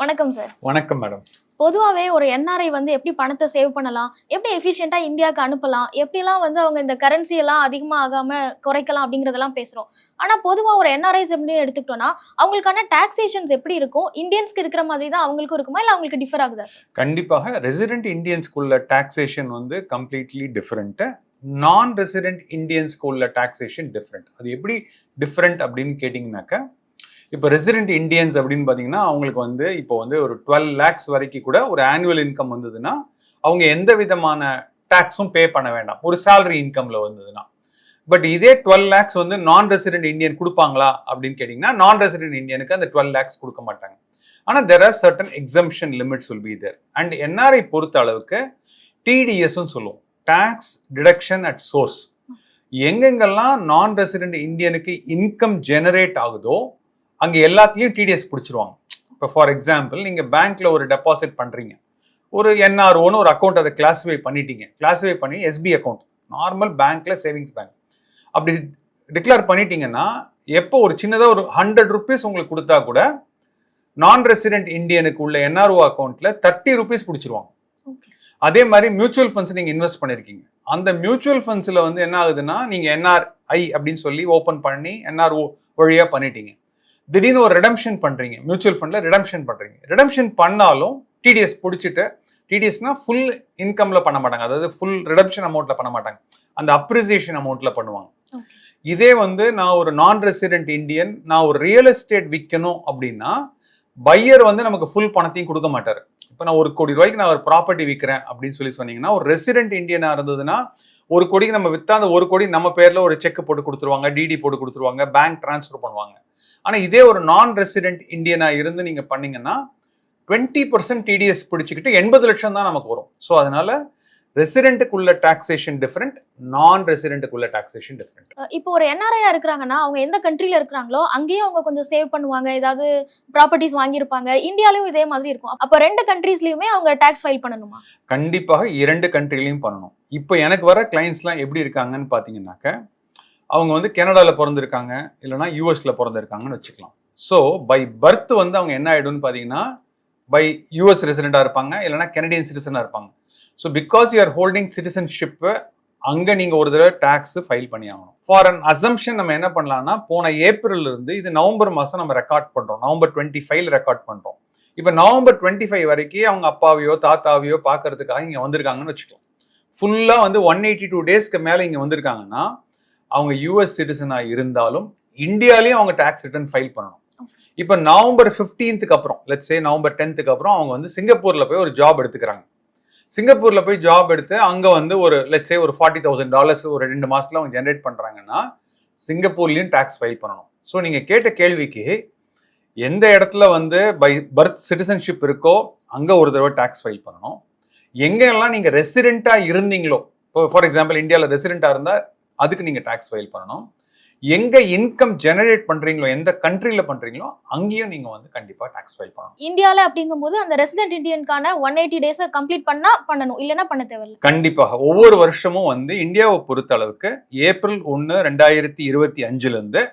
வணக்கம் சார் வணக்கம் மேடம் பொதுவாகவே ஒரு என்ஆர்ஐ வந்து எப்படி பணத்தை சேவ் பண்ணலாம் எப்படி எஃபிஷியண்டாக இந்தியாவுக்கு அனுப்பலாம் எப்படிலாம் வந்து அவங்க இந்த கரன்சி எல்லாம் அதிகமாக ஆகாமல் குறைக்கலாம் அப்படிங்கிறதெல்லாம் பேசுகிறோம் ஆனால் பொதுவாக ஒரு என்ஆர்ஐஸ் எப்படி எடுத்துக்கிட்டோம்னா அவங்களுக்கான டாக்ஸேஷன்ஸ் எப்படி இருக்கும்? இந்தியன்ஸ்க்கு இருக்கிற மாதிரி தான் அவங்களுக்கும் இருக்குமா? இல்லை அவங்களுக்கு டிஃபர் ஆகுதா சார் கண்டிப்பாக ரெசிடென்ட் இந்தியன்ஸ்க்குள்ள டாக்ஸேஷன் வந்து கம்ப்ளீட்லி டிஃப்ரெண்ட்டு நான் ரெசிடென்ட் இந்தியன்ஸ்க்கு உள்ள டாக்ஸேஷன் டிஃப்ரெண்ட் அது எப்படி டிஃப்ரெண்ட் அப்படின்னு கேட்டிங்கனாக்கா இப்போ ரெசிடென்ட் இந்தியன்ஸ் அப்படின்னு பார்த்தீங்கன்னா அவங்களுக்கு வந்து இப்போ வந்து ஒரு டுவெல் லேக்ஸ் வரைக்கும் கூட ஒரு ஆனுவல் இன்கம் வந்ததுன்னா அவங்க எந்த விதமான டேக்ஸும் பே பண்ண வேண்டாம். ஒரு சேலரி இன்கம்ல வந்ததுன்னா. பட் இதே டுவெல் லேக்ஸ் வந்து நான் ரெசிடென்ட் இந்தியன் கொடுப்பாங்களா அப்படின்னு கேட்டிங்கன்னா நான் ரெசிடென்ட் இந்தியனுக்கு அந்த டுவெல் லேக்ஸ் கொடுக்க மாட்டாங்க. ஆனால் there are certain exemption limits will be there and NRI பொறுத்த அளவுக்கு டிடிஎஸ்ன்னு சொல்லுவோம். டேக்ஸ் டிடக்ஷன் அட் சோர்ஸ் எங்கெங்கெல்லாம் நான் ரெசிடென்ட் இந்தியனுக்கு இன்கம் ஜெனரேட் ஆகுதோ அங்கே எல்லாத்துலேயும் டிடிஎஸ் பிடிச்சிருவாங்க. இப்போ ஃபார் எக்ஸாம்பிள் நீங்கள் பேங்க்ல ஒரு டெபாசிட் பண்ணுறீங்க ஒரு என்ஆர்ஓன்னு ஒரு அக்கௌண்ட் அதை கிளாஸிஃபை பண்ணிட்டீங்க. கிளாஸிஃபை பண்ணி எஸ்பி அக்கௌண்ட் நார்மல் பேங்க்ல சேவிங்ஸ் பேங்க் அப்படி டிக்ளேர் பண்ணிட்டீங்கன்னா எப்போ ஒரு சின்னதாக ஒரு ஹண்ட்ரட் ருபீஸ் உங்களுக்கு கொடுத்தா கூட நான் ரெசிடென்ட் இந்தியனுக்கு உள்ள என்ஆர்ஓ அக்கௌண்ட்ல தேர்ட்டி ருபீஸ் பிடிச்சிருவாங்க. அதே மாதிரி மியூச்சுவல் ஃபண்ட்ஸ் நீங்க இன்வெஸ்ட் பண்ணிருக்கீங்க. அந்த மியூச்சுவல் ஃபண்ட்ஸ்ல வந்து என்ன ஆகுதுன்னா நீங்க என்ஆர்ஐ அப்படின்னு சொல்லி ஓபன் பண்ணி என்ஆர்ஓ வழியா பண்ணிட்டீங்க. திடீர்னு ஒரு ரிடம்ஷன் பண்றீங்க. மியூச்சுவல் ஃபண்ட்ல ரிடம்ஷன் பண்றீங்க. ரிடம்ஷன் பண்ணாலும் டிடிஎஸ் பிடிச்சிட்டு டிடிஎஸ்னா ஃபுல் இன்கம்ல பண்ண மாட்டாங்க. அதாவது ஃபுல் ரிடம்ஷன் அமௌண்ட்ல பண்ண மாட்டாங்க. அந்த அப்ரிசியேஷன் அமௌண்ட்ல பண்ணுவாங்க. இதே வந்து நான் ஒரு நான் ரெசிடென்ட் இந்தியன் நான் ஒரு ரியல் எஸ்டேட் விற்கணும் அப்படின்னா பையர் வந்து நமக்கு ஃபுல் பணத்தையும் கொடுக்க மாட்டாரு. இப்போ நான் ஒரு கோடி ரூபாய்க்கு நான் ஒரு ப்ராப்பர்ட்டி விற்கிறேன் அப்படின்னு சொல்லி சொன்னீங்கன்னா ஒரு ரெசிடென்ட் இந்தியனா இருந்ததுன்னா ஒரு கோடிக்கு நம்ம வித்தா அந்த ஒரு கோடி நம்ம பேர்ல ஒரு செக் போட்டு கொடுத்துருவாங்க டிடி போட்டு கொடுத்துருவாங்க பேங்க் டிரான்ஸ்ஃபர் பண்ணுவாங்க. ஆனா இதே ஒரு நான் ரெசிடென்ட் இந்தியனா இருந்து நீங்க பண்ணீங்கன்னா டுவெண்ட்டி பர்சன்ட் டிடிஎஸ் பிடிச்சிக்கிட்டு எண்பது லட்சம் தான் நமக்கு வரும். ஸோ அதனால ரெசிடென்ட்டுக்குள்ள டாக்ஸேஷன் டிஃப்ரெண்ட் நான் ரெசிடென்ட்டுக்குள்ள டாக்ஸேஷன் டிஃப்ரெண்ட் இப்போ ஒரு என்ஆர்ஐயா இருக்கிறாங்கன்னா அவங்க எந்த கண்ட்ரில இருக்கிறாங்களோ அங்கேயும் அவங்க கொஞ்சம் சேவ் பண்ணுவாங்க. ஏதாவது ப்ராப்பர்ட்டிஸ் வாங்கியிருப்பாங்க. இந்தியாலயும் இதே மாதிரி இருக்கும். அப்போ ரெண்டு கண்ட்ரீஸ்லயுமே அவங்க டாக்ஸ் ஃபைல் பண்ணணுமா? கண்டிப்பாக இரண்டு கண்ட்ரிலையும் பண்ணணும். இப்போ எனக்கு வர கிளைண்ட்ஸ்லாம் எப்படி இருக்காங்கன்னு பார்த்தீங்கன்னாக்க அவங்க வந்து கனடாவில் பிறந்திருக்காங்க இல்லைனா யூஎஸில் பிறந்திருக்காங்கன்னு வச்சுக்கலாம். ஸோ பை பர்த் வந்து அவங்க என்ன ஆகிடும்னு பார்த்தீங்கன்னா பை யூஎஸ் ரெசிடெண்டாக இருப்பாங்க இல்லைனா கெனடியன் சிட்டிசனாக இருப்பாங்க. So because you are holding citizenship அங்கே நீங்கள் ஒரு தடவை டேக்ஸ் ஃபைல் பண்ணி ஆகணும். ஃபார் அன் அசம்ஷன் நம்ம என்ன பண்ணலாம்னா போன ஏப்ரல்ல இருந்து இது நவம்பர் மாதம் நம்ம ரெக்கார்ட் பண்ணுறோம் நவம்பர் டுவெண்ட்டி ஃபைவ் ரெக்கார்ட் பண்ணுறோம் இப்போ நவம்பர் டுவெண்ட்டி ஃபைவ் வரைக்கும் அவங்க அப்பாவையோ தாத்தாவையோ பார்க்கறதுக்காக இங்கே வந்திருக்காங்கன்னு வச்சுக்கலாம். ஃபுல்லாக வந்து ஒன் எயிட்டி டூ டேஸ்க்கு மேலே இங்கே வந்திருக்காங்கன்னா அவங்க யூஎஸ் சிட்டிசனாக இருந்தாலும் இந்தியாலையும் அவங்க டேக்ஸ் ரிட்டர்ன் ஃபைல் பண்ணணும். இப்போ நவம்பர் ஃபிஃப்டீன்த்துக்கு அப்புறம் லெட்ஸ் சே நவம்பர் டென்த்துக்கு அப்புறம் அவங்க வந்து சிங்கப்பூரில் போய் ஒரு ஜாப் எடுத்துக்கிறாங்க. சிங்கப்பூரில் போய் ஜாப் எடுத்து அங்கே வந்து ஒரு லெட்ஸ் சே ஒரு ஃபார்ட்டி தௌசண்ட் டாலர்ஸ் ஒரு ரெண்டு மாதத்தில் அவங்க ஜென்ரேட் பண்ணுறாங்கன்னா சிங்கப்பூர்லேயும் டேக்ஸ் ஃபைல் பண்ணணும். ஸோ நீங்கள் கேட்ட கேள்விக்கு எந்த இடத்துல வந்து பை பர்த் சிட்டிசன்ஷிப் இருக்கோ அங்கே ஒரு தடவை டேக்ஸ் ஃபைல் பண்ணணும். எங்கெல்லாம் நீங்கள் ரெசிடெண்ட்டாக இருந்தீங்களோ இப்போ ஃபார் எக்ஸாம்பிள் இந்தியாவில் ரெசிடெண்ட்டாக இருந்தால் அதுக்கு நீங்கள் டேக்ஸ் ஃபைல் பண்ணணும். எங்க இன்கம் ஜெனரேட் பண்றீங்களோ எந்த கண்ட்ரில பண்றீங்களோ அங்கேயும் நீங்க வந்து கண்டிப்பா டேக்ஸ் ஃபைல் பண்ணணும். இந்தியால அப்படிங்கும்போது அந்த ரெசிடென்ட் இந்தியனுக்கான ஒன் எயிட்டி டேஸை கம்ப்ளீட் பண்ணா பண்ணணும். இல்லைன்னா பண்ண தேவையில்ல. கண்டிப்பாக ஒவ்வொரு வருஷமும் வந்து இந்தியாவை பொறுத்த அளவுக்கு ஏப்ரல் ஒன்று ரெண்டாயிரத்தி இருபத்தி அஞ்சுல இருந்து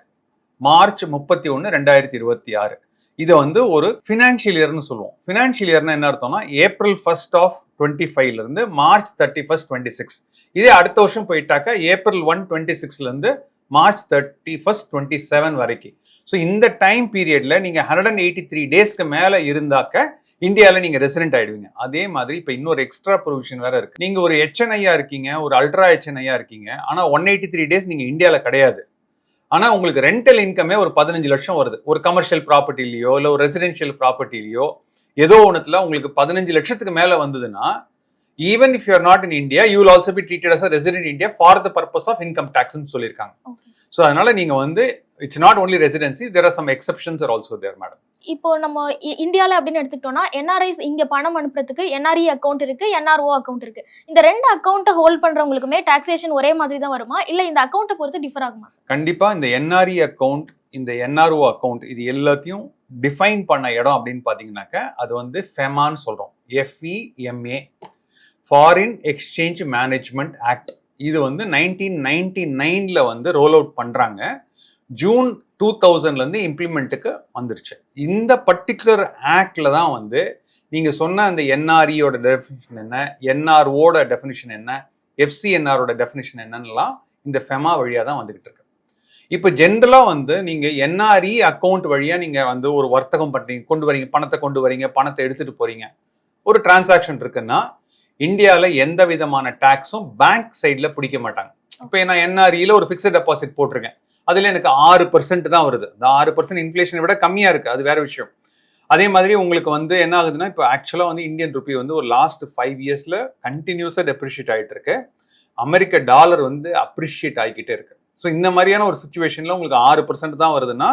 மார்ச் முப்பத்தி ஒன்று ரெண்டாயிரத்தி இருபத்தி ஆறு. இதை வந்து ஒரு ஃபினான்ஷியல் இயர்னு சொல்லுவோம். ஃபினான்ஷியல் இயர்னா என்ன அர்த்தம்னா ஏப்ரல் ஃபர்ஸ்ட் ஆஃப் டுவெண்ட்டி ஃபைவ்ல இருந்து March thirty first twenty six இதே அடுத்த வருஷம் போயிட்டாக்கா ஏப்ரல் ஒன் டுவெண்ட்டி சிக்ஸ்ல இருந்து March thirty first twenty seven வரைக்கும். ஸோ இந்த டைம் பீரியட்ல நீங்க ஹண்ட்ரட் அண்ட் எயிட்டி த்ரீ டேஸ்க்கு மேல இருந்தாக்க இந்தியாவில் நீங்கள் ரெசிடென்ட் ஆகிடுவீங்க அதே மாதிரி இப்போ இன்னொரு எக்ஸ்ட்ரா ப்ரொவிஷன் வேறு இருக்குது நீங்கள் ஒரு ஹெச்என்ஐயா இருக்கீங்க ஒரு அல்ட்ரா ஹெச்என்ஐயா இருக்கீங்க ஆனால் ஒன் எயிட்டி த்ரீ டேஸ் நீங்கள் இந்தியாவில் கிடையாது. ஆனா உங்களுக்கு ரெண்டல் இன்கமே ஒரு பதினஞ்சு லட்சம் வருது ஒரு கமர்ஷியல் ப்ராப்பர்ட்டிலையோ இல்லை ஒரு ரெசிடென்ஷியல் ப்ராப்பர்ட்டிலையோ ஏதோ ஒன்றுத்துல உங்களுக்கு பதினஞ்சு லட்சத்துக்கு மேல வந்ததுன்னா even if you're not in India you will also be treated as resident India for the purpose of income டேக்ஸ்னு சொல்லியிருக்காங்க. ஸோ அதனால நீங்க வந்து it's not only residency there are some exceptions are also there madam இப்போ நம்ம இ- இந்தியால அப்படின்னு எடுத்துக்கிட்டோம்னா NRIs இங்க பணம் அனுப்புறதுக்கு என்ஆர்இ அக்கௌண்ட் இருக்கு என்ஆர்ஓ அக்கௌண்ட் இருக்கு. இந்த ரெண்டு அக்கௌண்ட்டை ஹோல்ட் பண்றவங்களுக்குமே டாக்ஸேஷன் ஒரே மாதிரி தான் வருமா? இல்ல இந்த அக்கௌண்ட்டை பொறுத்து டிஃபர் ஆகுமா சார் கண்டிப்பா இந்த என்ஆர்இ அக்கவுண்ட் இந்த என்ஆர்ஓ அக்கவுண்ட் இது எல்லாத்தையும் டிஃபைன் பண்ண இடம் அப்படின்னு பார்த்தீங்கன்னாக்க அது வந்து ஃபெமான்னு சொல்றோம். E FEMA foreign exchange management act இது வந்து நைன்டீன் நைன்டி நைன்ல வந்து ரோல் அவுட் பண்றாங்க. ஜூன் டூ தௌசண்ட்லேருந்து இம்ப்ளிமெண்ட்டுக்கு வந்துருச்சு. இந்த பர்டிகுலர் ஆக்டில் தான் வந்து நீங்கள் சொன்ன அந்த என்ஆர்இயோட டெஃபினிஷன் என்ன என்ஆர்ஓட டெஃபினிஷன் என்ன எஃப்சிஎன்ஆரோட டெஃபினிஷன் என்னன்னுலாம் இந்த ஃபெமா வழியாக தான் வந்துக்கிட்டு இருக்கு. இப்போ ஜென்ரலாக வந்து நீங்கள் என்ஆர்இ அக்கௌண்ட் வழியாக நீங்கள் வந்து ஒரு வர்த்தகம் பண்ணுறீங்க கொண்டு வரீங்க பணத்தை கொண்டு வரீங்க பணத்தை எடுத்துகிட்டு போகிறீங்க ஒரு டிரான்சாக்ஷன் இருக்குன்னா இந்தியாவில் எந்த விதமான டேக்ஸும் பேங்க் சைடில் பிடிக்க மாட்டாங்க. இப்போ நான் என்ஆர்இயில் ஒரு ஃபிக்ஸட் டெபாசிட் போட்டிருக்கேன். அதில் எனக்கு ஆறு பர்சன்ட் தான் வருது. இந்த ஆறு பர்சன்ட் இன்ஃப்ளேஷனை விட கம்மியாக இருக்குது அது வேற விஷயம். அதே மாதிரி உங்களுக்கு வந்து என்ன ஆகுதுன்னா இப்போ ஆக்சுவலாக வந்து இந்தியன் ருபி வந்து ஒரு லாஸ்ட் ஃபைவ் இயர்ஸில் கண்டினியூஸாக டெப்ரிஷியேட் ஆகிட்டு இருக்கு. அமெரிக்க டாலர் வந்து அப்ரிஷியேட் ஆகிக்கிட்டே இருக்கு. ஸோ இந்த மாதிரியான ஒரு சுச்சுவேஷனில் உங்களுக்கு ஆறு பர்சன்ட் தான் வருதுன்னா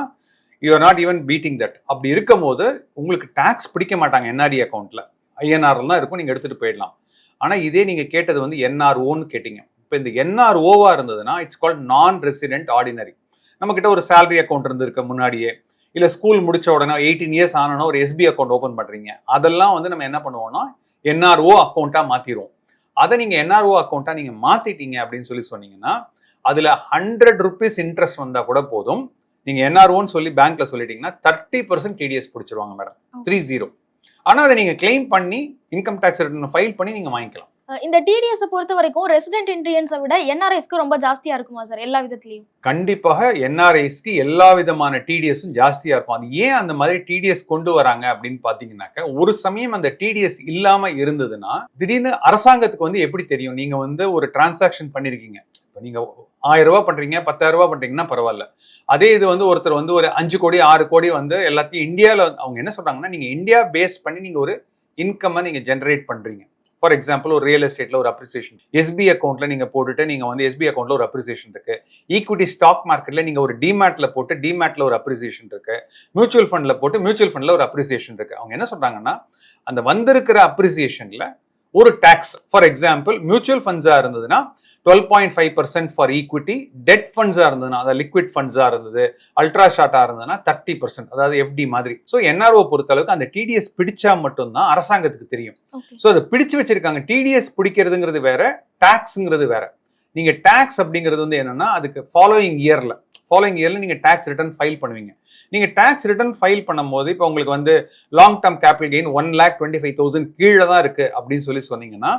you are not even beating that அப்படி இருக்கும் போது உங்களுக்கு டேக்ஸ் பிடிக்க மாட்டாங்க என்ஆர்டி அக்கௌண்ட்ல ஐஎன்ஆர்ல தான் இருக்கும் நீங்கள் எடுத்துகிட்டு போயிடலாம். ஆனால் இதே நீங்கள் கேட்டது வந்து என்ஆர்ஓன்னு கேட்டீங்க. இப்போ இந்த என்ஆர்ஓவாக இருந்ததுன்னா it's called non resident ordinary நம்மக்கிட்ட ஒரு சேலரி அக்கௌண்ட் இருந்திருக்கு முன்னாடியே இல்லை ஸ்கூல் முடிச்ச உடனே எயிட்டீன் இயர்ஸ் ஆனோன்னா ஒரு எஸ்பி அக்கௌண்ட் ஓப்பன் பண்ணுறீங்க அதெல்லாம் வந்து நம்ம என்ன பண்ணுவோம்னா என்ஆர்ஓ அக்கௌண்ட்டாக மாற்றிடுவோம் அதை நீங்கள் என்ஆர்ஓ அக்கௌண்ட்டாக நீங்கள் மாற்றிட்டீங்க அப்படின்னு சொல்லி சொன்னீங்கன்னா அதில் ஹண்ட்ரட் ருபீஸ் இன்ட்ரெஸ்ட் வந்தால் கூட போதும். நீங்கள் என்ஆர்ஓன்னு சொல்லி பேங்க்ல சொல்லிட்டீங்கன்னா தேர்ட்டி பர்சன்ட் டிடிஎஸ் பிடிச்சிருவாங்க மேடம் த்ரீ ஜீரோ ஆனால் அதை நீங்கள் கிளைம் பண்ணி இன்கம் டேக்ஸ் ரிட்டர்ன் ஃபைல் பண்ணி நீங்கள் வாங்கிக்கலாம். இந்த டிடிஎஸை பொறுத்த வரைக்கும் ரெசிடென்ட் இண்டியன்ஸை விட என்ஆர்ஐஸ்க்கு ரொம்ப ஜாஸ்தியாக இருக்குமா சார் எல்லா விதத்துலையும். கண்டிப்பாக என்ஆர்ஐஸ்க்கு எல்லா விதமான டிடிஎஸும் ஜாஸ்தியாக இருக்கும். அது ஏன் அந்த மாதிரி டிடிஎஸ் கொண்டு வராங்க அப்படின்னு பார்த்தீங்கன்னாக்க ஒரு சமயம் அந்த டிடிஎஸ் இல்லாமல் இருந்ததுன்னா திடீர்னு அரசாங்கத்துக்கு வந்து எப்படி தெரியும்? நீங்கள் வந்து ஒரு டிரான்சாக்ஷன் பண்ணியிருக்கீங்க இப்போ நீங்கள் ஆயிரம் ரூபா பண்றீங்க பத்தாயிரம் ரூபா பண்றீங்கன்னா பரவாயில்ல. அதே இது வந்து ஒருத்தர் வந்து ஒரு அஞ்சு கோடி ஆறு கோடி வந்து எல்லாத்தையும் இந்தியாவில் அவங்க என்ன சொல்றாங்கன்னா நீங்க இந்தியா பேஸ் பண்ணி நீங்க ஒரு இன்கம்மை நீங்க ஜென்ரேட் பண்றீங்க. ஃபார் எக்ஸாம்பிள் ஒரு ரியல் எஸ்டேட்ல ஒரு அப்ரிசியேஷன் எஸ்பி அக்கௌண்ட்ல நீங்க போட்டுட்டு நீங்க வந்து எஸ்பி அக்கௌண்ட்ல ஒரு அப்ரிசியேஷன் இருக்கு. ஈக்விட்டி ஸ்டாக் மார்க்கெட்ல நீங்க ஒரு டிமேட்ல போட்டு டிமேட்ல ஒரு அப்ரிசியேஷன் இருக்கு. மியூச்சுவல் ஃபண்ட்ல போட்டு மியூச்சுவல் ஃபண்ட்ல ஒரு அப்ரிசியேஷன் இருக்கு. அவங்க என்ன சொல்றாங்கன்னா அந்த வந்திருக்கிற அப்ரிசியேஷன்ல ஒரு டாக்ஸ் ஃபார் எக்ஸாம்பிள் மியூச்சுவல் ஃபண்ட்ஸா இருந்ததுன்னா twelve point five percent for equity debt ஃபண்ட்ஸாக இருந்ததுன்னா அதாவது லிக்விட் ஃபண்ட்ஸாக இருந்தது அல்ட்ரா ஷார்ட்டாக இருந்ததுன்னா தேர்ட்டி பர்சன்ட் அதாவது எஃப்டி மாதிரி. ஸோ என்ஆர்ஓ பொறுத்தளவுக்கு அந்த டிடிஎஸ் பிடிச்சா மட்டும்தான் அரசாங்கத்துக்கு தெரியும். ஸோ அதை பிடிச்சு வச்சிருக்காங்க. டிடிஎஸ் பிடிக்கிறதுங்கிறது வேற டாக்ஸுங்கிறது வேற. நீங்க டாக்ஸ் அப்படிங்கிறது வந்து என்னன்னா அதுக்கு ஃபாலோயிங் இயர்ல ஃபாலோயிங் இயர்ல நீங்க டாக்ஸ் ரிட்டர்ன் ஃபைல் பண்ணுவீங்க. நீங்க டாக்ஸ் ரிட்டர்ன் ஃபைல் பண்ணும்போது இப்போ உங்களுக்கு வந்து long term capital gain one lakh twenty five thousand கீழே தான் இருக்கு அப்படின்னு சொல்லி சொன்னீங்கன்னா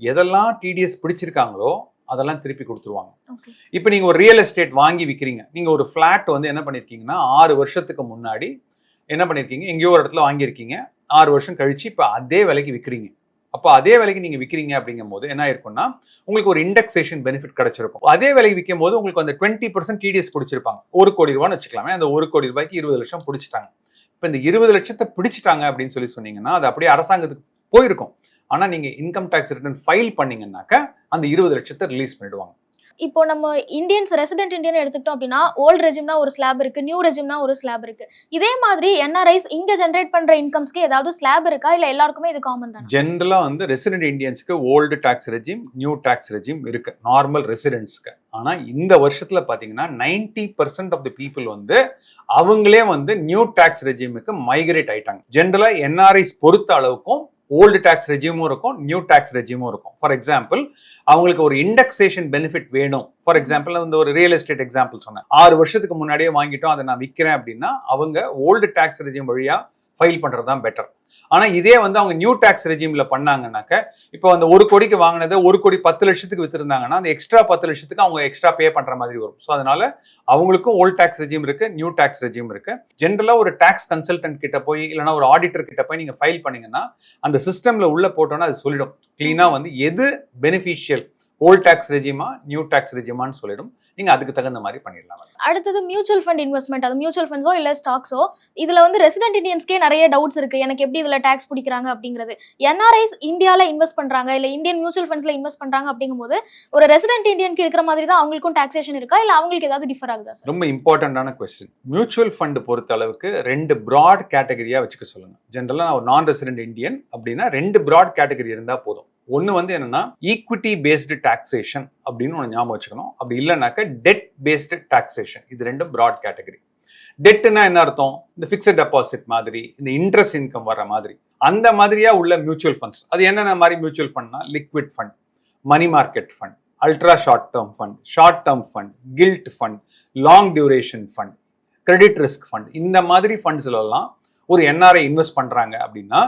எதெல்லாம் டிடிஎஸ் பிடிச்சிருக்காங்களோ அதெல்லாம் திருப்பி கொடுத்துருவாங்க. இப்போ நீங்க ஒரு ரியல் எஸ்டேட் வாங்கி விற்கிறீங்க நீங்க ஒரு ஃபிளாட் வந்து என்ன பண்ணிருக்கீங்கன்னா ஆறு வருஷத்துக்கு முன்னாடி என்ன பண்ணிருக்கீங்க? எங்கேயோ ஒரு இடத்துல வாங்கியிருக்கீங்க. ஆறு வருஷம் கழிச்சு இப்போ அதே விலைக்கு விற்கிறீங்க அப்போ அதே விலைக்கு நீங்கள் விற்கிறீங்க அப்படிங்கும் போது என்ன இருக்கும்னா உங்களுக்கு ஒரு இண்டெக்ஸேஷன் பெனிஃபிட் கிடைச்சிருக்கும். அதே விலைக்கு விற்கும் போது உங்களுக்கு அந்த டுவெண்ட்டி பர்சன்ட் டிடிஎஸ் பிடிச்சிருப்பாங்க. ஒரு கோடி ரூபான்னு வச்சுக்கலாமே அந்த ஒரு கோடி ரூபாய்க்கு இருபது லட்சம் பிடிச்சிட்டாங்க. இப்போ இந்த இருபது லட்சத்தை பிடிச்சிட்டாங்க அப்படின்னு சொல்லி சொன்னீங்கன்னா அது அப்படியே அரசாங்கத்துக்கு போயிருக்கும். ஆனால் நீங்கள் இன்கம் டேக்ஸ் ரிட்டர்ன் ஃபைல் பண்ணீங்கன்னாக்க அந்த இருபது லட்சத்தை ரிலீஸ் பண்ணிடுவாங்க. இப்போ நம்ம இந்தியன்ஸ் ரெசிடென்ட் இந்தியன் எடுத்துக்கிட்டோம் அப்படின்னா ஓல்டு ரெஜிம்னா ஒரு ஸ்லாப் இருக்கு நியூ ரெஜிம்னா ஒரு ஸ்லாப் இருக்கு. இதே மாதிரி என்ஆர்ஐஸ் இங்க ஜென்ரேட் பண்ற இன்கம்ஸ்க்கு ஏதாவது ஸ்லாப் இருக்கா? இல்ல எல்லாருக்குமே இது காமன் தான்? ஜென்ரலா வந்து resident இந்தியன்ஸ்க்கு old tax regime new tax regime இருக்கு. நார்மல் ரெசிடென்ட்ஸ்க்கு ஆனா இந்த வருஷத்துல பாத்தீங்கன்னா ninety percent of the people வந்து அவங்களே வந்து நியூ டாக்ஸ் ரெஜிமுக்கு மைக்ரேட் ஆயிட்டாங்க. ஜென்ரலா என்ஆர்ஐஸ் பொறுத்த அளவுக்கும் ஓல்டு டேக்ஸ் ரெஜியூமும் இருக்கும் நியூ டேக்ஸ் ரெஜியூமும் இருக்கும். ஃபார் எக்ஸாம்பிள் அவங்களுக்கு ஒரு இண்டெக்ஸேஷன் பெனிஃபிட் வேணும். ஃபார் எக்ஸாம்பிள் வந்து ஒரு ரியல் எஸ்டேட் எக்ஸாம்பிள் சொன்னேன். ஆறு வருஷத்துக்கு முன்னாடியே வாங்கிட்டோம் அதை நான் விற்கிறேன் அப்படின்னா அவங்க ஓல்டு டேக்ஸ் ரெஜியூம் வழியாக ஃபைல் பண்ணுறது தான் பெட்டர் ஆனால் இதே வந்து அவங்க நியூ டேக்ஸ் ரெஜிமில் பண்ணாங்கன்னாக்க இப்போ அந்த ஒரு கோடிக்கு வாங்கினதை ஒரு கோடி பத்து லட்சத்துக்கு வித்துருந்தாங்கன்னா அந்த எக்ஸ்ட்ரா பத்து லட்சத்துக்கு அவங்க எக்ஸ்ட்ரா பே பண்ணுற மாதிரி வரும். ஸோ அதனால அவங்களுக்கும் ஓல்ட் டேக்ஸ் ரெஜிம் இருக்கு நியூ டேக்ஸ் ரெஜிம் இருக்கு. ஜென்ரலாக ஒரு டேக்ஸ் கன்சல்டன்ட் கிட்ட போய் இல்லைன்னா ஒரு ஆடிட்டர் கிட்ட போய் நீங்கள் ஃபைல் பண்ணீங்கன்னா அந்த சிஸ்டமில் உள்ளே போட்டோன்னா அது சொல்லிடும். க்ளீனாக வந்து எது பெனிஃபிஷியல் ஓல்ட் டாக்ஸ் ரெஜிமா நியூ டாக்ஸ் ரெஜிமான்னு சொல்லிடும். நீங்க அதுக்கு தகுந்த மாதிரி பண்ணிடலாம் அடுத்தது மியூச்சுவல் ஃபண்ட் இன்வெஸ்ட்மெண்ட் அது மியூச்சுவல் ஃபண்ட்ஸோ இல்ல ஸ்டாக்ஸோ இதுல வந்து ரெசிடென்ட் இந்தியன்ஸ்க்கே நிறைய டவுட்ஸ் இருக்கு. எனக்கு எப்படி இதுல டாக்ஸ் பிடிக்கிறாங்க அப்படிங்கிறது. என்ஆர்ஐஸ் இந்தியால இன்வெஸ்ட் பண்றாங்க இல்ல இந்தியன் மியூச்சுவல் ஃபண்ட்ஸ்ல இன்வெஸ்ட் பண்றாங்க அப்படிங்கும்போது ஒரு ரெசிடென்ட் இந்தியனுக்கு இருக்கிற மாதிரி தான் அவங்களுக்கும் டாக்ஸேஷன் இருக்கா? இல்ல அவங்களுக்கு ஏதாவது டிஃபர் ஆகுதா ரொம்ப இம்பார்ட்டண்டான கொஸ்டின் மியூச்சுவல் ஃபண்ட் பொறுத்த அளவுக்கு ரெண்டு ப்ராட் கேட்டகரியா வச்சுக்க சொல்லுங்க. ஜென்ரலா நான் ஒரு நான் ரெசிடென்ட் இந்தியன் அப்படின்னா ரெண்டு ப்ராட் கேட்டகரி இருந்தா போதும். ஒன்று வந்து என்னன்னா ஈக்விட்டி பேஸ்டு டாக்ஸேஷன் அப்படின்னு ஒன்று ஞாபகம் வச்சுக்கணும். அப்படி இல்லைனாக்க டெட் பேஸ்டு டாக்ஸேஷன் இது ரெண்டும் ப்ராட் கேட்டகரி டெட்டுனா என்ன அர்த்தம்? இந்த ஃபிக்ஸட் டெபாசிட் மாதிரி இந்த இன்ட்ரெஸ்ட் இன்கம் வர மாதிரி. அந்த மாதிரியா உள்ள மியூச்சுவல் ஃபண்ட்ஸ் அது என்னென்ன மாதிரி மியூச்சுவல் ஃபண்ட்னா liquid fund money market fund ultra short term fund short term fund gilt fund long duration fund credit risk fund இந்த மாதிரி ஃபண்ட்ஸ்லாம் ஒரு என்ஆர்ஐ இன்வெஸ்ட் பண்ணுறாங்க அப்படின்னா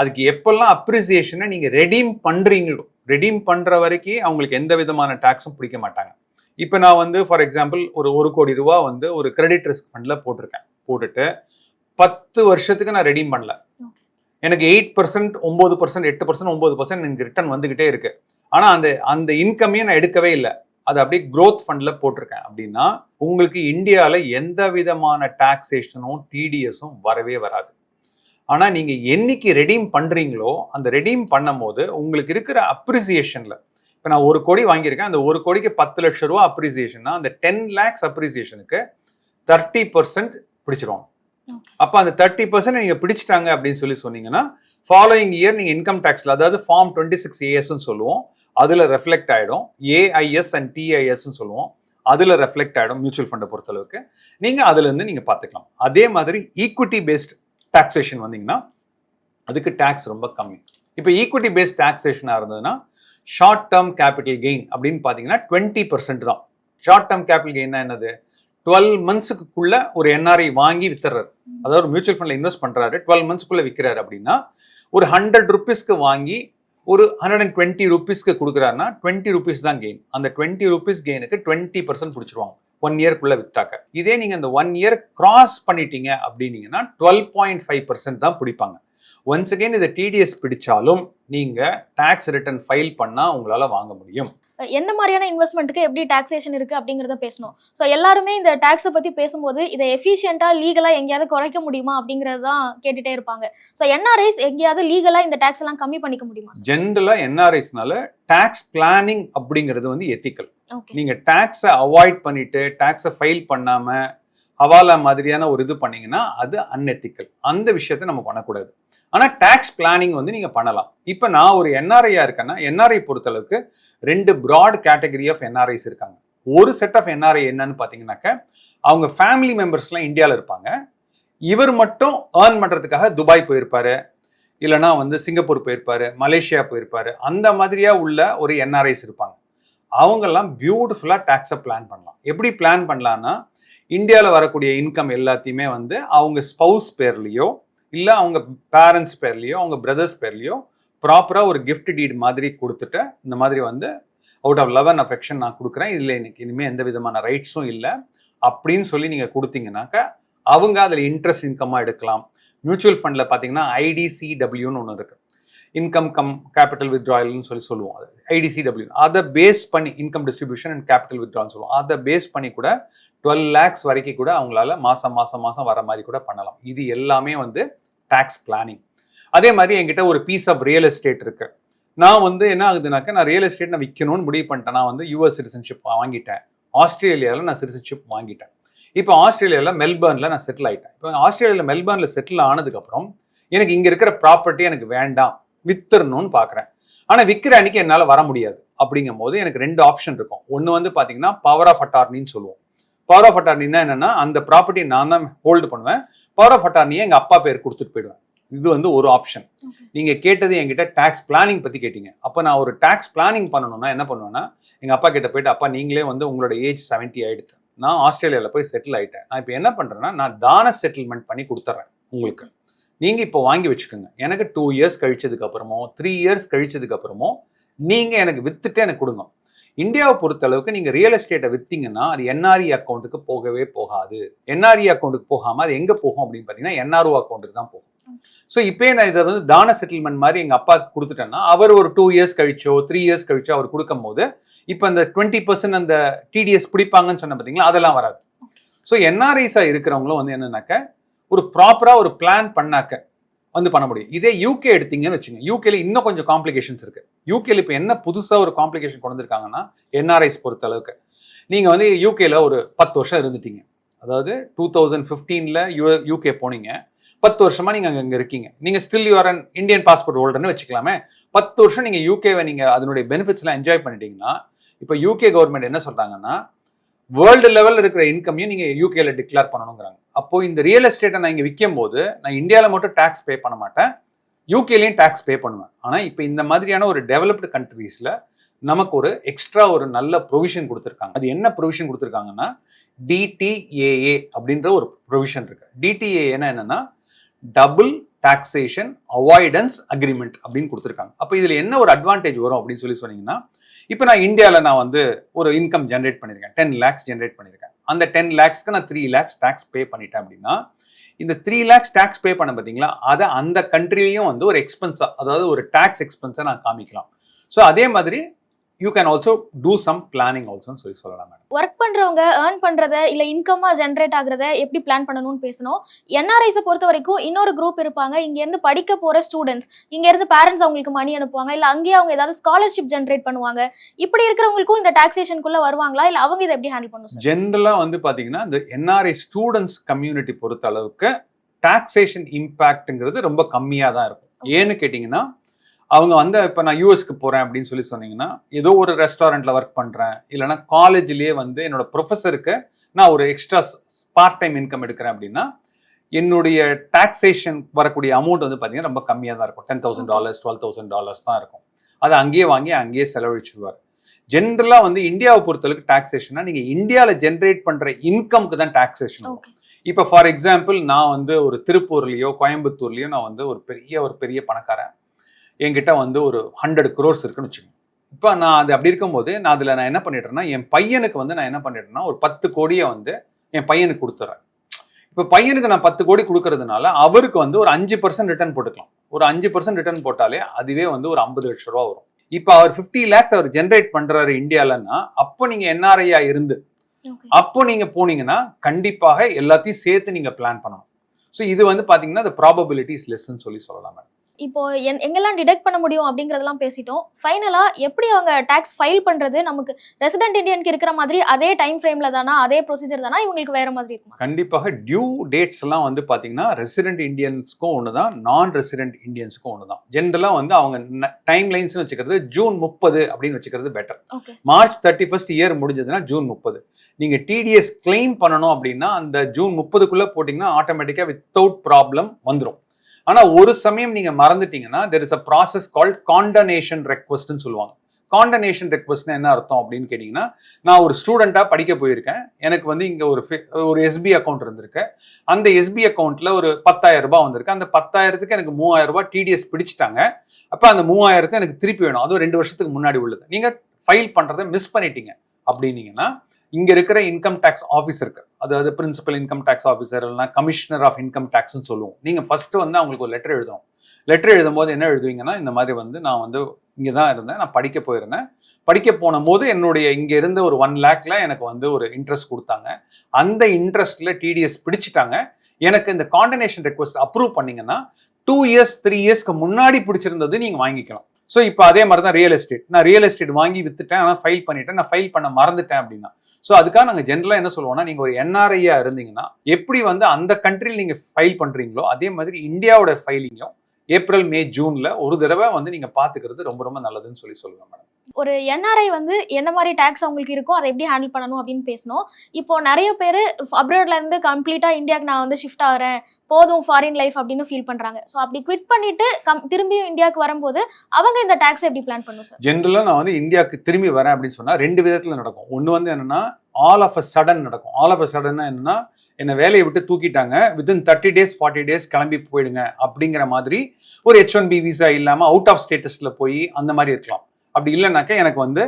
அதுக்கு எப்பெல்லாம் அப்ரிசியேஷனை நீங்கள் ரெடீம் பண்ணுறீங்களோ ரெடீம் பண்ணுற வரைக்கும் அவங்களுக்கு எந்த விதமான டேக்ஸும் பிடிக்க மாட்டாங்க. இப்போ நான் வந்து ஃபார் எக்ஸாம்பிள் ஒரு ஒரு கோடி ரூபா வந்து ஒரு கிரெடிட் ரிஸ்க் ஃபண்டில் போட்டிருக்கேன். போட்டுட்டு பத்து வருஷத்துக்கு நான் ரெடீம் பண்ணல. எனக்கு எயிட் பர்சன்ட் ஒம்பது பர்சன்ட் எட்டு பர்சன்ட் ஒம்பது பர்சன்ட் எனக்கு ரிட்டர்ன் வந்துகிட்டே இருக்கு. ஆனால் அந்த அந்த இன்கமையும் நான் எடுக்கவே இல்லை. அது அப்படியே growth ஃபண்ட்ல போட்டிருக்கேன். அப்படின்னா உங்களுக்கு இந்தியாவில் எந்த விதமான டாக்ஸேஷனும் டிடிஎஸும் வரவே வராது. ஆனால் நீங்கள் என்னைக்கு ரெடீம் பண்ணுறீங்களோ அந்த ரெடீம் பண்ணும்போது உங்களுக்கு இருக்கிற அப்ரிசியேஷனில் இப்போ நான் ஒரு கோடி வாங்கியிருக்கேன் அந்த ஒரு கோடிக்கு பத்து லட்சம் ரூபா அப்ரிசியேஷன்னா அந்த டென் லேக்ஸ் அப்ரிசியேஷனுக்கு தேர்ட்டி பர்சன்ட் பிடிச்சிருவாங்க. அப்போ அந்த தேர்ட்டி பர்சன்ட் நீங்கள் பிடிச்சிட்டாங்க அப்படின்னு சொல்லி சொன்னீங்கன்னா ஃபாலோயிங் இயர் நீங்கள் இன்கம் டேக்ஸில் அதாவது ஃபார்ம் டுவெண்ட்டி சிக்ஸ் ஏஎஸ்ன்னு சொல்லுவோம் அதில் ரெஃப்ளெக்ட் ஆகிடும் ஏஐஎஸ் அண்ட் டிஐஎஸ்ன்னு சொல்லுவோம் அதில் ரெஃப்ளெக்ட் ஆகிடும் மியூச்சுவல் ஃபண்டை பொறுத்தளவுக்கு. நீங்கள் அதுலேருந்து நீங்கள் பார்த்துக்கலாம். அதே மாதிரி ஈக்விட்டி பேஸ்ட் டாக்ஸேஷன் வந்தீங்கன்னா அதுக்கு டேக்ஸ் ரொம்ப கம்மி. இப்போ ஈக்விட்டி பேஸ்ட் டாக்ஸேஷனாக இருந்ததுன்னா ஷார்ட் டேர்ம் கேபிட்டல் கெயின் அப்படின்னு பார்த்தீங்கன்னா டுவெண்ட்டி பர்சன்ட் தான். ஷார்ட் டேர்ம் கேபிட்டல் கெயின்னா என்னது? டுவெல் மந்த்ஸுக்குள்ள ஒரு என்ஆர்ஐ வாங்கி வித்துறாரு. அதாவது மியூச்சுவல் ஃபண்ட்ல இன்வெஸ்ட் பண்றாரு. டுவெல் மந்த்ஸ்க்குள்ள விற்கிறாரு அப்படின்னா ஒரு ஹண்ட்ரட் ருபீஸ்க்கு வாங்கி ஒரு ஹண்ட்ரட் அண்ட் டுவெண்ட்டி ருபீஸ்க்கு கொடுக்குறாருன்னா டுவெண்ட்டி ருபீஸ் தான் கெயின் அந்த டுவெண்ட்டி ருபீஸ் கெயினுக்கு டுவெண்ட்டி பர்சன்ட் பிடிச்சிருவாங்க. ஒன் இயர்க்குள்ள வித்தாக்க. இதே நீங்க அந்த ஒன் இயர் கிராஸ் பண்ணிட்டீங்க அப்படின்னீங்கன்னா டுவெல் பாயிண்ட் ஃபைவ் பர்சன்ட் தான் பிடிப்பாங்க. ஒன்ஸ் அகெயின் இதை டிடிஎஸ் பிடிச்சாலும் நீங்க டாக்ஸ் ரிட்டர்ன் ஃபைல் பண்ணா உங்களால வாங்க முடியும். என்ன மாதிரியான இன்வெஸ்ட்மெண்ட்டுக்கு எப்படி டாக்ஸேஷன் இருக்கு அப்படிங்கறத பேசணும். ஸோ எல்லாருமே இந்த டாக்ஸை பத்தி பேசும்போது இதை எஃபிஷியண்டா லீகலா எங்கேயாவது குறைக்க முடியுமா அப்படிங்கறது தான் கேட்டுட்டே இருப்பாங்க. ஸோ என்ஆர்ஐஸ் எங்கேயாவது லீகலா இந்த டாக்ஸ் எல்லாம் கம்மி பண்ணிக்க முடியுமா ஜென்ரலா என்ஆர்ஐஸ்னால டாக்ஸ் பிளானிங் அப்படிங்கிறது வந்து எத்திக்கல் நீங்க டாக்ஸை அவாய்ட் பண்ணிட்டு டாக்ஸை ஃபைல் பண்ணாம ஹவாலா மாதிரியான ஒரு இது பண்ணீங்கன்னா அது அன்எத்திக்கல் அந்த விஷயத்தை நம்ம பண்ணக்கூடாது. ஆனால் டேக்ஸ் பிளானிங் வந்து நீங்கள் பண்ணலாம். இப்போ நான் ஒரு என்ஆர்ஐயாக இருக்கேன்னா என்ஆர்ஐ பொறுத்தளவுக்கு ரெண்டு ப்ராட் கேட்டகரி ஆஃப் என்ஆர்ஐஸ் இருக்காங்க. ஒரு செட் ஆஃப் என்ஆர்ஐ என்னன்னு பார்த்தீங்கன்னாக்க அவங்க ஃபேமிலி மெம்பர்ஸ்லாம் இந்தியாவில் இருப்பாங்க. இவர் மட்டும் ஏர்ன் பண்ணுறதுக்காக துபாய் போயிருப்பாரு. இல்லைனா வந்து சிங்கப்பூர் போயிருப்பாரு மலேசியா போயிருப்பாரு. அந்த மாதிரியாக உள்ள ஒரு என்ஆர்ஐஸ் இருப்பாங்க. அவங்கெல்லாம் பியூட்டிஃபுல்லாக டேக்ஸை பிளான் பண்ணலாம். எப்படி பிளான் பண்ணலான்னா இந்தியாவில் வரக்கூடிய இன்கம் எல்லாத்தையுமே வந்து அவங்க ஸ்பவுஸ் பேர்லேயோ இல்லை அவங்க பேரண்ட்ஸ் பேர்லேயோ அவங்க பிரதர்ஸ் பேர்லேயோ ப்ராப்பராக ஒரு கிஃப்ட் டீட் மாதிரி கொடுத்துட்டு இந்த மாதிரி வந்து அவுட் ஆஃப் லெவன் அஃபெக்ஷன் நான் கொடுக்குறேன். இதில் எனக்கு இனிமேல் எந்த விதமான ரைட்ஸும் இல்லை. அப்படின்னு சொல்லி நீங்கள் கொடுத்தீங்கன்னாக்க அவங்க அதில் இன்ட்ரெஸ்ட் இன்கமாக எடுக்கலாம். மியூச்சுவல் ஃபண்டில் பார்த்தீங்கன்னா ஐடிசிடபிள்யூன்னு ஒன்று இருக்குது இன்கம் கம் கேபிட்டல் வித்ராயல்னு சொல்லி சொல்லுவோம் அது. ஐடிசிடபிள்யூ அதை பேஸ் பண்ணி இன்கம் டிஸ்ட்ரிபியூஷன் அண்ட் கேபிட்டல் வித்ட்ரால்னு சொல்லுவோம். அதை பேஸ் பண்ணி கூட டுவெல் லேக்ஸ் வரைக்கும் கூட அவங்களால மாசம் மாசம் மாசம் வர மாதிரி கூட பண்ணலாம். இது எல்லாமே வந்து டேக்ஸ் பிளானிங் அதே மாதிரி என்கிட்ட ஒரு பீஸ் ஆஃப் ரியல் எஸ்டேட் இருக்கு. நான் வந்து என்ன ஆகுதுனாக்கா நான் ரியல் எஸ்டேட் நான் விற்கணும்னு முடிவு பண்ணிட்டேன். நான் வந்து யூஎஸ் சிட்டிசன்ஷிப் வாங்கிட்டேன். ஆஸ்திரேலியாவில் நான் சிட்டிசன்ஷிப் வாங்கிட்டேன். இப்போ ஆஸ்திரேலியாவில் மெல்பர்னில் நான் செட்டில் ஆகிட்டேன் இப்போ ஆஸ்திரேலியாவில் மெல்பர்னில் செட்டில் ஆனதுக்கப்புறம் எனக்கு இங்கே இருக்கிற ப்ராப்பர்ட்டி எனக்கு வேண்டாம். வித்துறணும்னு பார்க்குறேன் ஆனால் விற்கிற அன்னைக்கு என்னால் வர முடியாது. அப்படிங்கும் போது எனக்கு ரெண்டு ஆப்ஷன் இருக்கும். ஒன்று வந்து பார்த்தீங்கன்னா பவர் ஆஃப் அட்டார்னின்னு சொல்லுவோம். பவர் ஆஃப் அட்டார்னின்னா என்னன்னா அந்த ப்ராப்பர்ட்டி நான் தான் ஹோல்டு பண்ணுவேன். பவர் ஆஃப் அட்டார்னியை எங்கள் அப்பா பேர் கொடுத்துட்டு போயிடுவேன். இது வந்து ஒரு ஆப்ஷன் நீங்க கேட்டது என்கிட்ட டாக்ஸ் பிளானிங் பத்தி கேட்டீங்க. அப்ப நான் ஒரு டாக்ஸ் பிளானிங் பண்ணணும்னா என்ன பண்ணுவேன்னா எங்க அப்பா கிட்ட போயிட்டு அப்பா நீங்களே வந்து உங்களோட ஏஜ் 70 ஆயிடுச்சு நான் ஆஸ்திரேலியால போய் செட்டில் ஆயிட்டேன். நான் இப்போ என்ன பண்றேன்னா நான் தான செட்டில்மெண்ட் பண்ணி கொடுத்துட்றேன் உங்களுக்கு. நீங்க இப்போ வாங்கி வச்சுக்கோங்க. எனக்கு டூ இயர்ஸ் கழிச்சதுக்கு அப்புறமோ த்ரீ இயர்ஸ் கழிச்சதுக்கு அப்புறமோ நீங்க எனக்கு வித்துட்டு எனக்கு கொடுங்க. இந்தியாவை பொறுத்த அளவுக்கு நீங்க ரியல் எஸ்டேட்டை வித்தீங்கன்னா அது என்ஆர்இ அக்கௌண்ட்டுக்கு போகவே போகாது. என்ஆர்இ அக்கௌண்ட்டுக்கு போகாம அது எங்க போகும் அப்படின்னு பாத்தீங்கன்னா என்ஆர்ஓ அக்கௌண்ட்டுக்கு தான் போகும். ஸோ இப்போயே நான் இதை வந்து தான செட்டில்மெண்ட் மாதிரி எங்க அப்பாவுக்கு கொடுத்துட்டேன்னா அவர் ஒரு டூ இயர்ஸ் கழிச்சோ த்ரீ இயர்ஸ் கழிச்சோ அவர் கொடுக்கும் போது இப்போ அந்த டுவெண்ட்டி பர்சன்ட் அந்த டிடிஎஸ் பிடிப்பாங்கன்னு சொன்ன பார்த்தீங்களா அதெல்லாம் வராது. ஸோ என்ஆர்ஐஸாக இருக்கிறவங்களும் வந்து என்னன்னாக்க ஒரு ப்ராப்பராக ஒரு பிளான் பண்ணாக்க வந்து பண்ண முடியும். இதே யூகே எடுத்தீங்கன்னு வச்சுங்க யூகேல இன்னும் கொஞ்சம் காம்ப்ளிகேஷன்ஸ் இருக்கு. யூகேல இப்போ என்ன புதுசாக ஒரு காம்ப்ளிகேஷன் கொண்டு வந்திருக்காங்கன்னா என்ஆர்ஐஸ் பொறுத்த அளவுக்கு நீங்கள் வந்து யூகேல ஒரு பத்து வருஷம் இருந்துட்டீங்க. அதாவது டூ தௌசண்ட் ஃபிஃப்டீனில் யூ யூகே போனீங்க. பத்து வருஷமாக நீங்கள் அங்கே இங்கே இருக்கீங்க நீங்கள் still you are an Indian passport ஹோல்டர்னு வச்சுக்கலாமே. பத்து வருஷம் நீங்கள் யூகேவை நீங்கள் அதனுடைய பெனிஃபிட்ஸ்லாம் என்ஜாய் பண்ணிட்டீங்கன்னா இப்போ யூகே கவர்மெண்ட் என்ன சொல்கிறாங்கன்னா வேர்ல்டு லெவலில் இருக்கிற இன்கமையும் நீங்கள் யூகேல டிக்ளேர் பண்ணணுங்கிறாங்க. அப்போ இந்த ரியல் எஸ்டேட்டை நான் இங்கே விற்கும் போது நான் இந்தியாவில் மட்டும் டேக்ஸ் பே பண்ண மாட்டேன். யூகேலையும் டேக்ஸ் பே பண்ணுவேன். ஆனால் இப்போ இந்த மாதிரியான ஒரு டெவலப்டு கண்ட்ரீஸில் நமக்கு ஒரு எக்ஸ்ட்ரா ஒரு நல்ல ப்ரொவிஷன் கொடுத்துருக்காங்க. அது என்ன ப்ரொவிஷன் கொடுத்துருக்காங்கன்னா டிடிஏஏ அப்படின்ற ஒரு ப்ரொவிஷன் இருக்கு. டிடிஏஏனா என்னன்னா டபுள் டாக்ஸேஷன் அவாய்டன்ஸ் அக்ரிமெண்ட் அப்படின்னு கொடுத்துருக்காங்க. அப்போ இதில் என்ன ஒரு அட்வான்டேஜ் வரும் அப்படின்னு சொல்லி சொன்னீங்கன்னா இப்போ நான் இந்தியாவில் நான் வந்து ஒரு இன்கம் ஜென்ரேட் பண்ணியிருக்கேன். டென் லேக்ஸ் ஜென்ரேட் பண்ணியிருக்கேன். அந்த டென் லேக்ஸ்க்கு நான் த்ரீ லேக்ஸ் டேக்ஸ் பே பண்ணிட்டேன் அப்படின்னா இந்த த்ரீ லேக்ஸ் டேக்ஸ் பே பண்ண பார்த்தீங்களா அதை அந்த கண்ட்ரிலையும் வந்து ஒரு எக்ஸ்பென்ஸாக அதாவது ஒரு டேக்ஸ் எக்ஸ்பென்ஸை நான் காமிக்கலாம். ஸோ அதே மாதிரி you can also do some planning ஆல்சோன்னு சொல்லி சொல்லலாம் மேடம் ஒர்க் பண்றவங்க ஏர்ன் பண்றத இல்ல இன்கமா ஜென்ரேட் ஆகுறத எப்படி பிளான் பண்ணணும்னு பேசணும். என்ஆர்ஐஸை பொறுத்த வரைக்கும் இன்னொரு குரூப் இருப்பாங்க. இங்க இருந்து படிக்க போற ஸ்டூடெண்ட்ஸ் இங்க இருந்து பேரண்ட்ஸ் அவங்களுக்கு மணி அனுப்புவாங்க. இல்ல அங்கேயே அவங்க ஏதாவது ஸ்காலர்ஷிப் ஜென்ரேட் பண்ணுவாங்க. இப்படி இருக்கிறவங்களுக்கும் இந்த டாக்ஸேஷனுக்குள்ள வருவாங்களா? இல்ல அவங்க இதை எப்படி ஹேண்டில் பண்ணும் சார் ஜென்ரலாக வந்து பார்த்தீங்கன்னா இந்த என்ஆர்ஐ ஸ்டூடெண்ட்ஸ் கம்யூனிட்டி பொறுத்த அளவுக்கு டாக்ஸேஷன் இம்பேக்ட்ங்கிறது ரொம்ப கம்மியாக தான் இருக்கும் ஏன்னு கேட்டிங்கன்னா அவங்க வந்து இப்போ நான் யூஎஸ்க்கு போகிறேன் அப்படின்னு சொல்லி சொன்னீங்கன்னா ஏதோ ஒரு ரெஸ்டாரண்ட்டில் ஒர்க் பண்ணுறேன் இல்லைன்னா காலேஜ்லேயே வந்து என்னோட ப்ரொஃபஸருக்கு நான் ஒரு எக்ஸ்ட்ரா பார்ட் டைம் இன்கம் எடுக்கிறேன் அப்படின்னா என்னுடைய டாக்ஸேஷன் வரக்கூடிய அமௌண்ட் வந்து பார்த்தீங்கன்னா ரொம்ப கம்மியாக தான் இருக்கும். Ten thousand dollars twelve thousand dollars தான் இருக்கும். அதை அங்கேயே வாங்கி அங்கேயே செலவழிச்சிடுவார் ஜென்ரலாக வந்து இந்தியாவை பொறுத்தளவுக்கு டாக்ஸேஷனா நீங்கள் இந்தியாவில் ஜென்ரேட் பண்ணுற இன்கம்க்கு தான் டாக்ஸேஷன் ஓகே இப்போ ஃபார் எக்ஸாம்பிள் நான் வந்து ஒரு திருப்பூர்லேயோ கோயம்புத்தூர்லேயோ நான் வந்து ஒரு பெரிய ஒரு பெரிய பணக்காரன். என்கிட்ட வந்து ஒரு ஹண்ட்ரட் க்ரோர்ஸ் இருக்குன்னு வச்சுக்கோங்க. இப்போ நான் அது அப்படி இருக்கும்போது நான் அதில் நான் என்ன பண்ணிடுறேன்னா என் பையனுக்கு வந்து நான் என்ன பண்ணிடுறேன்னா ஒரு பத்து கோடியை வந்து என் பையனுக்கு கொடுத்துட்றேன் இப்போ பையனுக்கு நான் பத்து கோடி கொடுக்கறதுனால அவருக்கு வந்து ஒரு அஞ்சு பர்சன்ட் ரிட்டர்ன் போட்டுக்கலாம். ஒரு அஞ்சு பர்சன்ட் ரிட்டர்ன் போட்டாலே அதுவே வந்து ஒரு ஐம்பது லட்ச ரூபா வரும். இப்போ அவர் ஃபிஃப்டி லேக்ஸ் அவர் ஜென்ரேட் பண்றாரு இந்தியாலன்னா அப்போ நீங்க என்ஆர்ஐயா இருந்து அப்போ நீங்க போனீங்கன்னா கண்டிப்பாக எல்லாத்தையும் சேர்த்து நீங்க பிளான் பண்ணணும். ஸோ இது வந்து பாத்தீங்கன்னா the probability is லெஸ்ன்னு சொல்லி சொல்லலாம். மேடம் இப்போ என் எங்கெல்லாம் டிடெக்ட் பண்ண முடியும் அப்படிங்கறதெல்லாம் பேசிட்டோம். ஃபைனலா எப்படி அவங்க டாக்ஸ் ஃபைல் பண்றது? நமக்கு ரெசிடென்ட் இந்தியனுக்கு இருக்கிற மாதிரி அதே டைம் ஃப்ரேம்ல தானா அதே ப்ரொசீஜர் தானா இவங்களுக்கு வேற மாதிரி இருக்குமா? கண்டிப்பாக டியூ டேட்ஸ் எல்லாம் வந்து பாத்தீங்கன்னா ரெசிடென்ட் இந்தியன்ஸ்க்கும் ஒன்று தான் நான் ரெசிடென்ட் இந்தியன்ஸ்க்கும் ஒன்று தான் ஜென்ரலாக வந்து அவங்க டைம் லைன்ஸ்னு வச்சுக்கிறது ஜூன் முப்பது அப்படின்னு வச்சுக்கிறது better March thirty first year முடிஞ்சதுன்னா ஜூன் முப்பது. நீங்க டிடிஎஸ் கிளைம் பண்ணணும் அப்படின்னா அந்த ஜூன் முப்பதுக்குள்ள போட்டிங்கன்னா ஆட்டோமேட்டிக்கா வித்தவுட் ப்ராப்ளம் வந்துடும் ஆனா ஒரு சமயம் நீங்க மறந்துட்டீங்கன்னா there is a process called condonation ரெக்வஸ்ட்னு சொல்லுவாங்க. காண்டனேஷன் ரெக்வஸ்ட்னா என்ன அர்த்தம் அப்படின்னு கேட்டிங்கன்னா நான் ஒரு ஸ்டூடெண்ட்டாக படிக்க போயிருக்கேன். எனக்கு வந்து இங்கே ஒரு ஒரு எஸ்பி அக்கௌண்ட் இருந்திருக்கு. அந்த எஸ்பி அக்கௌண்ட்டில் ஒரு பத்தாயிரம் ரூபாய் வந்திருக்கு. அந்த பத்தாயிரத்துக்கு எனக்கு மூவாயிரம் ரூபாய் டிடிஎஸ் பிடிச்சிட்டாங்க. அப்போ அந்த மூவாயிரத்தை எனக்கு திருப்பி வேணும். அதுவும் ரெண்டு வருஷத்துக்கு முன்னாடி உள்ளது. நீங்கள் ஃபைல் பண்ணுறதை மிஸ் பண்ணிட்டீங்க அப்படின்னீங்கன்னா இங்க இருக்கிற இன்கம் டேக்ஸ் ஆஃபீஸருக்கு அதாவது பிரின்சிபல் இன்கம் டேக்ஸ் ஆஃபீஸர் இல்லைனா கமிஷனர் ஆஃப் இன்கம் டேக்ஸ்னு சொல்லுவோம். நீங்க ஃபர்ஸ்ட் வந்து அவங்களுக்கு ஒரு லெட்டர் எழுதுவோம் லெட்டர் எழுதும்போது என்ன எழுதுவீங்கன்னா இந்த மாதிரி வந்து நான் வந்து இங்கே தான் இருந்தேன். நான் படிக்க போயிருந்தேன். படிக்க போன போது என்னுடைய இங்கே இருந்த ஒரு ஒன் லேக்கில் எனக்கு வந்து ஒரு இன்ட்ரெஸ்ட் கொடுத்தாங்க. அந்த இன்ட்ரெஸ்ட்டில் டிடிஎஸ் பிடிச்சிட்டாங்க. எனக்கு இந்த காண்டனேஷன் ரெக்வஸ்ட் அப்ரூவ் பண்ணீங்கன்னா டூ இயர்ஸ் த்ரீ இயர்ஸ்க்கு முன்னாடி பிடிச்சிருந்தது நீங்கள் வாங்கிக்கலாம். ஸோ இப்போ அதே மாதிரி தான் ரியல் எஸ்டேட் நான் ரியல் எஸ்டேட் வாங்கி வித்துட்டேன். ஆனால் ஃபைல் பண்ணிட்டேன். நான் ஃபைல் பண்ண மறந்துட்டேன் அப்படின்னா ஸோ அதுக்காக நாங்கள் ஜென்ரலாக என்ன சொல்லுவோம்னா நீங்கள் ஒரு என்ஆர்ஐயாக இருந்தீங்கன்னா எப்படி வந்து அந்த கண்ட்ரியில் நீங்கள் ஃபைல் பண்ணுறீங்களோ அதே மாதிரி இந்தியாவோட ஃபைலிங்கும் ஏப்ரல் மே ஜூன்ல ஒரு தடவை வந்து நீங்க பாத்துக்கிறது ரொம்ப ரொம்ப நல்லதுன்னு சொல்லி சொல்லுவேன் மேடம். ஒரு என்ஆர்ஐ வந்து என்ன மாதிரி டாக்ஸ் அவங்களுக்கு இருக்கோ அதை எப்படி ஹேண்டில் பண்ணணும் அப்படின்னு பேசணும். இப்போ நிறைய பேர் அப்ராட்ல இருந்து கம்ப்ளீட்டா இந்தியாவுக்கு நான் வந்து ஷிஃப்ட் ஆகிறேன் போதும் ஃபாரின் லைஃப் அப்படின்னு ஃபீல் பண்றாங்க. ஸோ அப்படி குவிட் பண்ணிட்டு கம் திரும்பியும் இந்தியாவுக்கு வரும்போது அவங்க இந்த டாக்ஸ் எப்படி பிளான் பண்ணும் சார் ஜென்ரலாக நான் வந்து இந்தியாவுக்கு திரும்பி வரேன் அப்படின்னு சொன்னா ரெண்டு விதத்துல நடக்கும். ஒன்று வந்து என்னன்னா ஆல் ஆஃப் அ சடன் நடக்கும். ஆல் ஆஃப் அ சடன்னா என்னன்னா என்னை வேலையை விட்டு தூக்கிட்டாங்க. Within thirty days forty days கிளம்பி போயிடுங்க அப்படிங்கிற மாதிரி ஒரு ஹெச் ஒன் பி விசா இல்லாமல் அவுட் ஆஃப் ஸ்டேட்டஸ்ல போய் அந்த மாதிரி இருக்கலாம். அப்படி இல்லைனாக்கா எனக்கு வந்து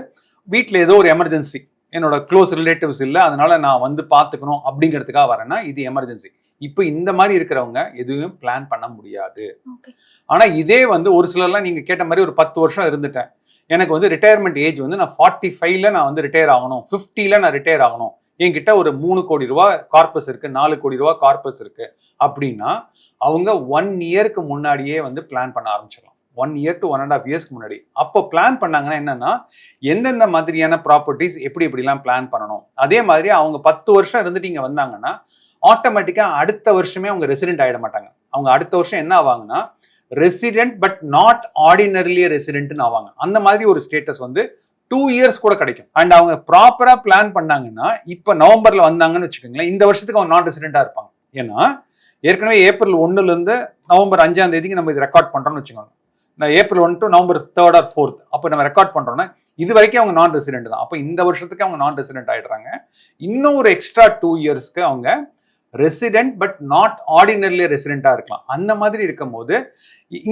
வீட்டில் ஏதோ ஒரு எமர்ஜென்சி என்னோட க்ளோஸ் ரிலேட்டிவ்ஸ் இல்லை அதனால நான் வந்து பார்த்துக்கணும் அப்படிங்கிறதுக்காக வரேன்னா இது எமர்ஜென்சி இப்போ இந்த மாதிரி இருக்கிறவங்க எதுவும் பிளான் பண்ண முடியாது. ஓகே ஆனா இதே வந்து ஒரு சிலர்லாம் நீங்க கேட்ட மாதிரி ஒரு பத்து வருஷம் இருந்துட்டேன். எனக்கு வந்து ரிட்டையர்மெண்ட் ஏஜ் வந்து நான் ஃபார்ட்டி ஃபைவ்ல நான் வந்து ரிட்டையர் ஆகணும். ஃபிஃப்டியில் நான் ரிட்டையர் ஆகணும். என்கிட்ட ஒரு மூணு கோடி ரூபா கார்பஸ் இருக்கு நாலு கோடி ரூபா கார்பஸ் இருக்கு. அப்படின்னா அவங்க ஒன் இயருக்கு முன்னாடியே வந்து பிளான் பண்ண ஆரம்பிச்சிடலாம். One year to one and half இயர்ஸ்க்கு முன்னாடி. அப்போ பிளான் பண்ணாங்கன்னா என்னன்னா எந்தெந்த மாதிரியான ப்ராப்பர்ட்டிஸ் எப்படி எப்படிலாம் பிளான் பண்ணணும்? அதே மாதிரி அவங்க பத்து வருஷம் இருந்துட்டு இங்கே வந்தாங்கன்னா ஆட்டோமேட்டிக்காக அடுத்த வருஷமே அவங்க ரெசிடென்ட் ஆகிட மாட்டாங்க. அவங்க அடுத்த வருஷம் என்ன ஆவாங்கன்னா ரெசிடென்ட் பட் நாட் ஆர்டினரிலி ரெசிடென்ட்னு ஆவாங்க. அந்த மாதிரி ஒரு ஸ்டேட்டஸ் வந்து டூ இயர்ஸ் கூட கிடைக்கும். அண்ட் அவங்க ப்ராப்பராக பிளான் பண்ணாங்கன்னா இப்போ நவம்பரில் வந்தாங்கன்னு வச்சுக்கோங்களேன் இந்த வருஷத்துக்கு அவங்க நான் ரெசிடென்டா இருப்பாங்க. ஏன்னா ஏற்கனவே ஏப்ரல் ஒன்றுலேருந்து நவம்பர் அஞ்சாம் தேதிக்கு நம்ம இது ரெக்கார்ட் பண்ணுறோம்னு வச்சுக்கோங்க. நான் April one to November third or fourth அப்போ நம்ம ரெக்கார்ட் பண்ணுறோன்னா இது வரைக்கும் அவங்க நான் ரெசிடென்ட் தான். அப்போ இந்த வருஷத்துக்கு அவங்க நான் ரெசிடென்ட் ஆகிடுறாங்க இன்னும் ஒரு எக்ஸ்ட்ரா டூ இயர்ஸ்க்கு அவங்க ரெசிடென்ட் பட் நாட் ஆர்டினரிலி ரெசிடென்ட்டாக இருக்கலாம். அந்த மாதிரி இருக்கும்போது போது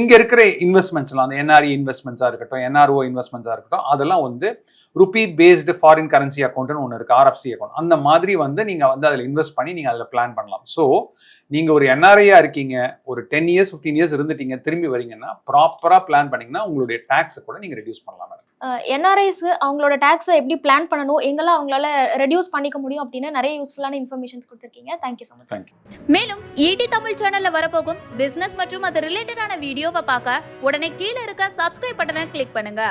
இங்கே இருக்கிற இன்வெஸ்ட்மெண்ட்ஸ்லாம் அந்த என்ஆர்இ இன்வெஸ்ட்மெண்ட்ஸாக இருக்கட்டும் என்ஆர்ஓ இன்வெஸ்ட்மெண்ட்ஸாக இருக்கட்டும் அதெல்லாம் வந்து ருபி பேஸ்டு ஃபாரின் கரன்சி அக்கௌண்ட்னு ஒன்று இருக்குது ஆர்எஃப்சி அக்கௌண்ட் அந்த மாதிரி வந்து நீங்கள் வந்து அதில் இன்வெஸ்ட் பண்ணி நீங்கள் அதில் பிளான் பண்ணலாம். ஸோ நீங்கள் ஒரு என்ஆர்ஐயா இருக்கீங்க ஒரு டென் இயர்ஸ் ஃபிஃப்டீன் இயர்ஸ் இருந்துட்டீங்க திரும்பி வரீங்கன்னா ப்ராப்பராக பிளான் பண்ணிங்கன்னா உங்களுடைய டேக்ஸை கூட நீங்கள் ரெடியூஸ் பண்ணலாம் மேடம். என்ஆர்ஐஸ்க்கு அவங்களோட டேக்ஸை எப்படி பிளான் பண்ணணும் எங்கெல்லாம் அவங்களால ரெடியூஸ் பண்ணிக்க முடியும் அப்படின்னு நிறைய யூஸ்ஃபுல்லான இன்ஃபர்மேஷன்ஸ் கொடுத்துருக்கீங்க. தேங்க்யூ ஸோ மச் மேலும் ஈடி தமிழ் சேனல்ல வரப்போகும் பிசினஸ் மற்றும் அது ரிலேட்டடான வீடியோவை பார்க்க உடனே கீழே இருக்க சப்ஸ்கிரைப் பட்டனை கிளிக் பண்ணுங்க.